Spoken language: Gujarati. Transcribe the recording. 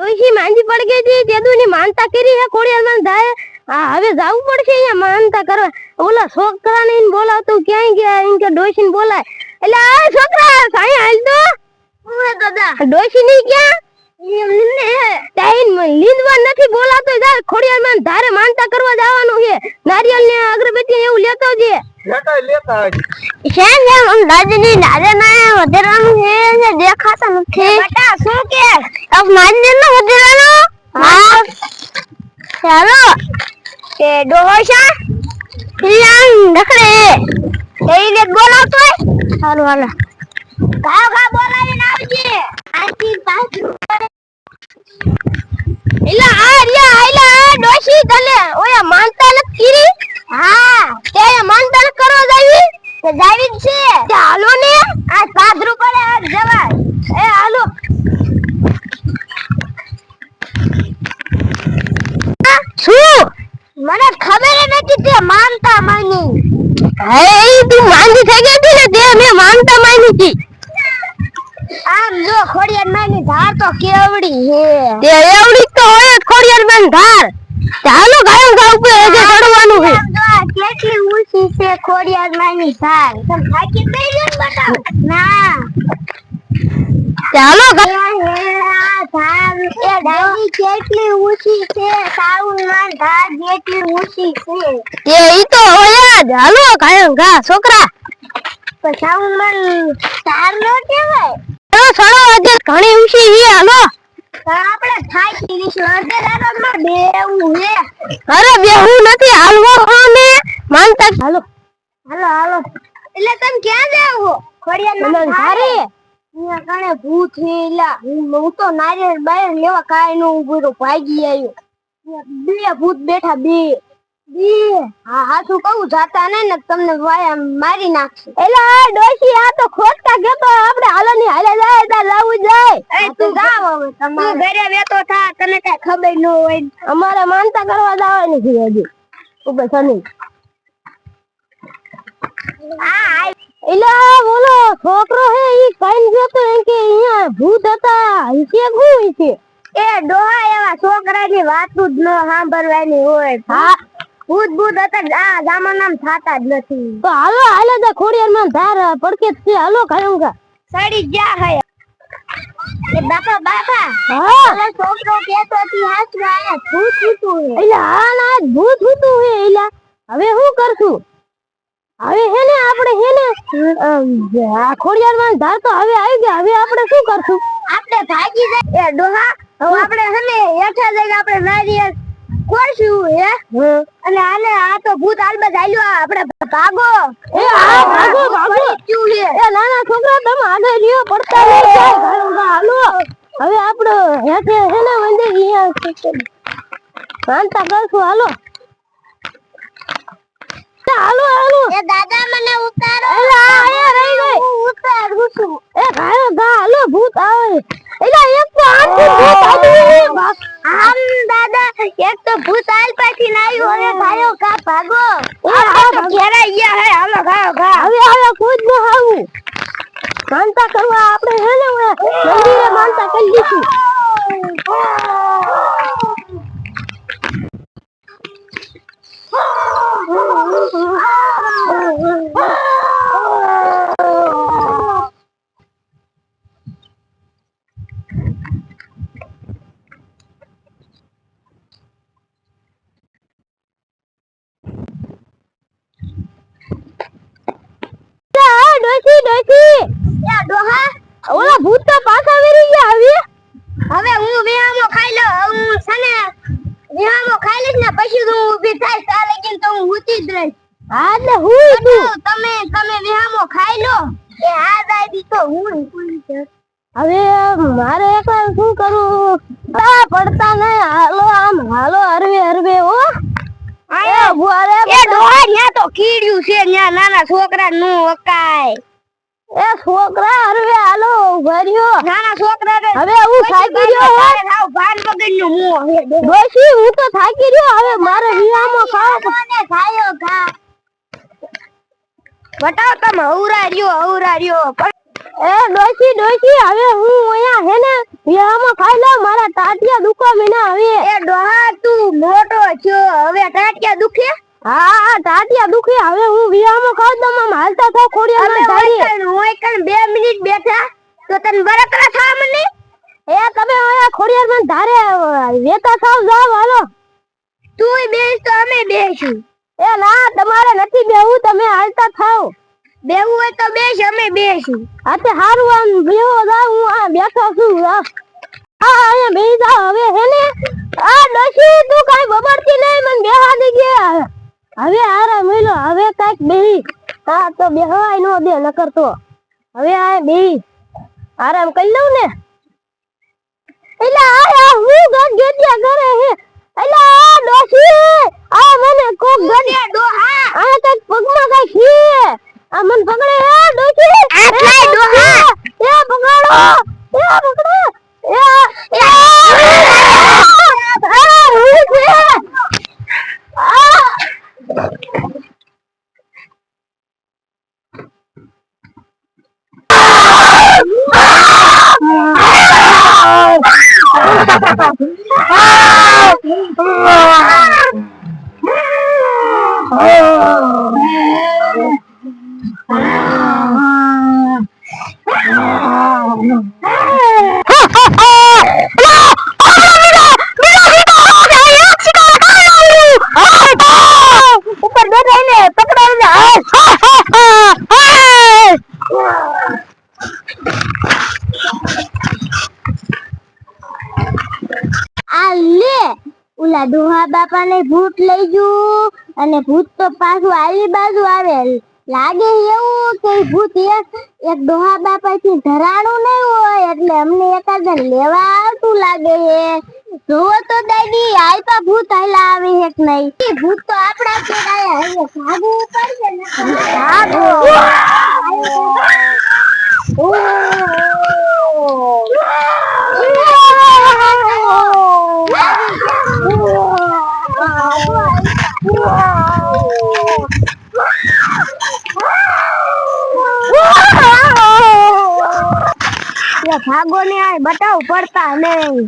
ડોશી માંજી પડ ગઈ હતી તેદુની માનતા કરી હે ખોડિયારમાં થાય આ હવે જાવું પડશે અહીંયા માનતા કરવા. ઓલા છોકરાને ઈને બોલાવતો ક્યાંય ગયા એમ કે ડોશીને બોલાય. એટલે આ છોકરા સાઈ હાલ તો દાદા. ડોશી ની ક્યાં? લીંદવા નથી બોલાતો જા ખોડિયારમાં ધારે માનતા કરવા જવાનું છે. નારિયેલ ને અગરબત્તી એવું લેતો જે લેતા લેતા આવજો. છે? આમ દાદીની દાદા ના વધેરાનું છે દેખાતા નથી. બટા શું કે? નો ચાલો કે ડોહોશા હિયાન નખરે એને બોલાવતો હોય? હાલો હાલો. ગાવ ગાવ બોલાવીને આવજે આથી પાછું એલા આ રિયા આઈલા આ ડોશી તને ઓયા માનતા નથી કીરી હા તે માનતા નથી કરવા જાવી તે જાવી જ છે તે હાલો ને આ સાધરું પડે આ જવાય એ હાલો આ, શું મને ખબર જ નથી તે માનતા માની હે ઈ તું માંદી થઈ ગઈ હતી ને તે મેં આમ જો ખોડિયાર માની ધાર તો કેવડી હે. તે એવડી તો હોય ખોડિયાર માની ધાર. ચાલો ગાયો ગા ઉપર જે ચડવાનું છે. કેટલી ઊંચી છે ખોડિયાર માની ધાર. તમ થાકી ગઈ ને બતાવ ના. ચાલો કેટલી ઊંચી છે? સાઉન્ડ ધાર જેટલી ઊંચી છે. તે ઈ તો હોય જ. હાલો ગાયો ગા છોકરા. નો કહેવાય. ઘણી હાલો. આપણે થાકી ગઈશું અડધે રાતમાં બેવું હે. અરે બેહું નથી હાલવો ને માનતા હાલો. હાલો હાલો. એટલે તમે ક્યાં જાવ ખોડિયાર ધારે અહીંયા કણે ભૂત છે એલા હું હું તો નારિયેળ બાયર લેવા કાઈ નો ઊભો ભાગી આવ્યો. બે ભૂત બેઠા બે. હા હાથું કહું જાતા નહીં ને તમને મારી નાખશે. એટલે ડોશી આ તો ખોટકા ગયો આપણે હાલો ની હાલે જાય તાર લાવું જાય. એ તું જાવ હવે તમારે. ઘરે વેતો થા તને કઈ ખબર ન હોય અમારે માનતા કરવા જવાની છે હજી. એટલે બોલો છોકરો હે ઈ કઈ ગયો એમ કે અહીંયા ભૂત હતા ઈસે ગુ છે એ ડોહા એવા છોકરાની વાતું જ ન સાંભળવાની હોય. હા ભૂત ભૂત હતા આ નામ થાતા જ નથી. તો હાલો હાલો તો ખોડિયાર માં ધાર પડકે તે હાલો ખાયું સડી ગયા હે. એ બાપા બાપા. હા. છોકરો કેતો હતી હાથમાં ભૂત ભૂતું હે. એટલે હા ના ભૂત ભૂતું હે એલા હવે શું કરશું? હવે હે ને આપણે હે ને આ ખોડિયાર માં ધાર તો હવે આવી ગયા. હવે આપણે શું કરશું? આપણે ભાગી જાય. એ ડોહા હવે. આપણે હે ને હેઠા જઈને આપણે નારિયેળ કોરશું હે? અને આને આ તો ભૂત આલબા ચાલ્યો આપણે ભાગો. એ આ ભાગો ભાગો ક્યું છે. એ નાના છોકરા તમે આગળ લ્યો પડતા જાય હાલો. હવે આપણે હેઠે હે ને વંદે અહીંયા માનતા કરશું હાલો. હાલો હાલો. એ દાદા મને ઉતારો. એલા આયા રહી ગઈ. ઉતારું છું. એ ગાયો ગા હાલો ભૂત આવે. એલા એક તો આખું ભૂત આવ્યું એક તો ભૂત આલ પાછી નાયું હવે ભાયો કા ભાગો. આ ઘેરા ગયા હે. હાલો ગાયો ગા હવે હવે કૂદ ન આવું માનતા કરવા આપણે હે. ને મંદિરે માનતા કરી દીધી ડોસી ડોસી યા ડોહા? ઓલા ભૂત તો પાછા વેરી ગયા હવે? હવે હું વિહામો ખાઈ લો હું સને વિહામો ખાઈ લઈશ ને પછી હું ઊભી થાય તારે કે તો હું ઊતી જ રહીશ. હા એટલે હું તું તમે તમે વેહામો ખાઈ લો. એ આ દાદી તો હું હવે મારે એકલા શું કરું? પડતા નહીં હાલો આમ હાલો હરવે હરવે હો. એ ભુવારે એ ડોહા ન્યા તો કીડ્યું છે ન્યા નાના છોકરા નું વકાય. એ છોકરા હરવે હાલો ભર્યો નાના છોકરા હવે હું થાકી રહ્યો હો સાવ ભાન વગરનું મું હે ડોશી હું તો થાકી રહ્યો હવે મારે વિયામો ખાવ ને ખાયો ખા બતાવ તમે હવરા રહ્યો હવરા રહ્યો. એ ડોશી ડોશી હવે હું અહીંયા હે ને વિહામાં ખાઈ લઉં મારા તાટિયા દુખવા વિના હવે. એ ડોહા તું મોટો છો. હવે તાટિયા દુખે? હા ટાટિયા દુખે. હવે હું વિહામાં ખાઉં તો આમ હાલતા થાવ ખોડિયા માં તારી હોય કણ બે મિનિટ બેઠા. તો તને બરકરા થા મને એ તમે અહીંયા ખોડિયાર માં ધારે વેતા થાવ જાવ હાલો. તું બેસ તો અમે બેસી એ ના તમારે નથી બેહવું તમે હાલતા થાવ. બેહવું હોય તો બેસ અમે બેસી હા તે હારું આમ બેહો જા હું આ બેઠો છું આ આ અહીંયા બેહી જા હવે હે ને આ ડોશી તું કાઈ બબડતી નહીં મને બેહા દે ગયા હવે આરામ મેલો હવે કાઈક બેહી. હા તો બેહવાય નો દે નકર તો. હવે આ બેહી. આરામ કરી લઉં ને. એટલે આ આ હું ગટ ગેટિયા ઘરે હે. એટલે આ દોશી આ મને કોક ગટ ડોહા. આ કંઈક પગમાં કંઈક છે. આ મન પકડે હે ડોશી આ ફ્લાય ડોહા. એ પકડો એ પકડો એ એ આ. હું છે. આ. ઓલા દુહા બાપા ને ભૂત લઈ ગયું. અને ભૂત તો પાછું આલી બાજુ આવેલ. લાગે એવું કે ભૂત એક એક દોહા બાપા થી ધરાણું નહીં હોય એટલે અમને એકાદ લેવા આવતું લાગે છે જોવો તો દાદી આયપા ભૂત હાલા આવે છે નહીં? ભૂત તો આપણા કે આયા હવે ભાગવું પડશે ને? ભાગો ને આ બતાવ પડતા નહીં.